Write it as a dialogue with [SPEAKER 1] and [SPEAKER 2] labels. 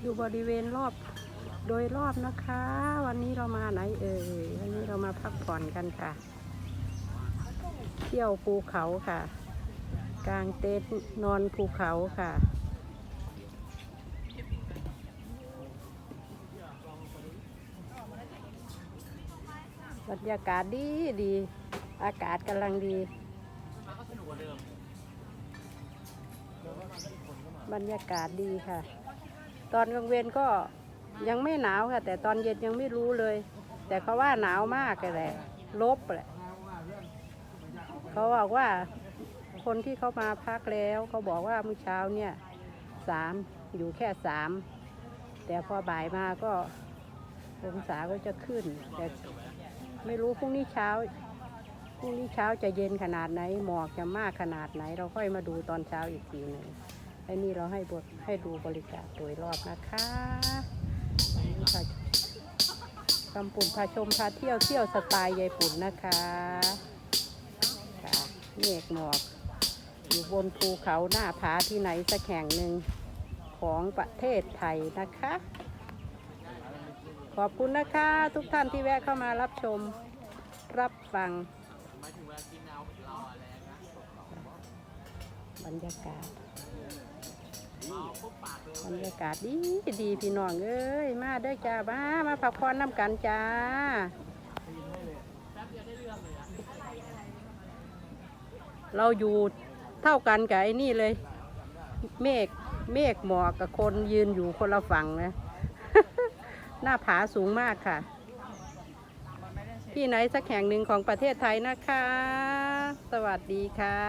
[SPEAKER 1] อยู่บริเวณรอบโดยรอบนะคะ วันนี้เรามาไหนเอ่ยวันนี้เรามาพักผ่อนกันค่ะ เที่ยวภูเขาค่ะ กลางเต็นท์นอนภูเขาค่ะบรรยากาศดีดี อากาศกำลังดี บรรยากาศดีค่ะ ตอนกลางเวนก็ยังไม่หนาวค่ะ แต่ตอนเย็นยังไม่รู้เลย แต่เขาว่าหนาวมากเลยแหละลบแหละเขาบอกว่าคนที่เขามาพักแล้วเขาบอกว่าเมื่อเช้าเนี่ยสามอยู่แค่สามแต่พอบ่ายมาก็องศาก็จะขึ้น แต่ไม่รู้พรุ่งนี้เช้าพรุ่งนี้เช้าจะเย็นขนาดไหนหมอกจะมากขนาดไหน เราค่อยมาดูตอนเช้าอีกทีหนึ่ง ไอ้นี่เราให้บทให้ดูบริการโดยรอบนะคะนี่ค่ะกำปุ่นพาชมพาเที่ยวเที่ยวสไตล์ยายปุ่นนะคะค่ะเมฆหมอก อยู่บนภูเขาหน้าผาที่ไหนสักแห่งหนึ่งของประเทศไทยนะคะ ขอบคุณนะคะทุกท่านที่แวะเข้ามารับชมรับฟังบรรยากาศ บรรยากาศดีดีพี่น้องเอ้ยมาเด้อจ้ามามาพักผ่อนน้ำกันจ้าเราอยู่เท่ากันกับไอ้นี่เลย เมฆเมฆหมอกกับคนยืนอยู่คนละฝั่งนะหน้าผาสูงมากค่ะ ที่ไหนสักแห่งหนึ่งของประเทศไทยนะคะ สวัสดีค่ะ